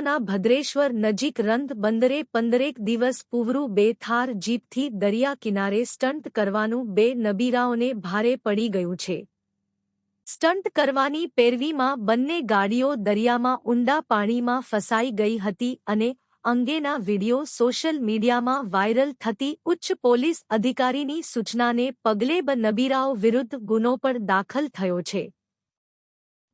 તાલુકાના ભદ્રેશ્વર નજીક રંધ બંદરે પંદરેક દિવસ પૂવરું બે થાર જીપથી દરિયા કિનારે સ્ટન્ટ કરવાનું બે નબીરાઓને ભારે પડી ગયું છે. સ્ટન્ટ કરવાની પેરવીમાં બંને ગાડીઓ દરિયામાં ઊંડા પાણીમાં ફસાઈ ગઈ હતી અને અંગેના વિડિયો સોશિયલ મીડિયામાં વાયરલ થતી ઉચ્ચ પોલીસ અધિકારીની સૂચનાને પગલે બ નબીરાઓ વિરુદ્ધ ગુનો પણ દાખલ થયો છે.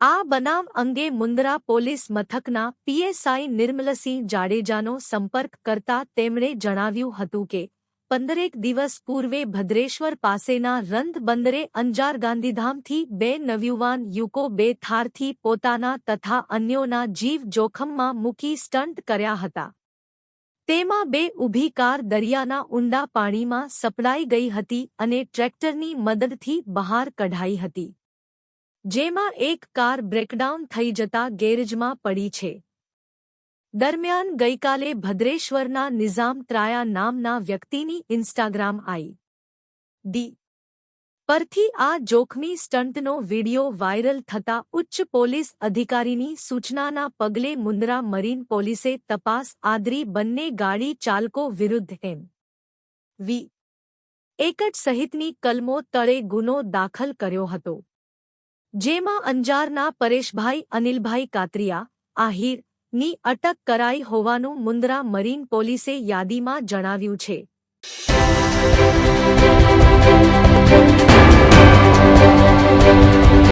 આ બનાવ અંગે મુન્દ્રા પોલીસ મથકના પીએસઆઈ નિર્મલસિંહ જાડેજાનો સંપર્ક કરતા તેમણે જણાવ્યું હતું કે, પંદરેક દિવસ પૂર્વે ભદ્રેશ્વર પાસેના રંધ બંદરે અંજાર ગાંધીધામથી બે નવયુવાન યુકો બે થારથી પોતાના તથા અન્યોના જીવ જોખમમાં મૂકી સ્ટન્ટ કર્યા હતા. તેમાં બે ઊભી કાર દરિયાના ઊંડા પાણીમાં સપડાઈ ગઈ હતી અને ટ્રેક્ટરની મદદથી બહાર કઢાઈ હતી. જેમાં એક કાર બ્રેકડાઉન થઈ જતા ગેરેજમાં પડી છે. દરમિયાન ગઈકાલે ભદ્રેશ્વરના નિઝામ ત્રાયા નામના વ્યક્તિની ઇન્સ્ટાગ્રામ આઈ. ડી. પરથી આ જોખમી સ્ટંટનો વિડિયો વાયરલ થતા ઉચ્ચ પોલીસ અધિકારીની સૂચનાના પગલે મુન્દ્રા મરીન પોલીસે તપાસ આદરી બંને ગાડી ચાલકો વિરુદ્ધ એમ. વી. એકટ સહિતની કલમો તળે ગુનો દાખલ કર્યો હતો. જેમાં અંજારના પરેશભાઈ, અનિલભાઈ કાતરિયા, આહિર, ની અટક કરાઈ હોવાનું મુન્દ્રા મરીન પોલીસે યાદીમાં જણાવ્યું છે.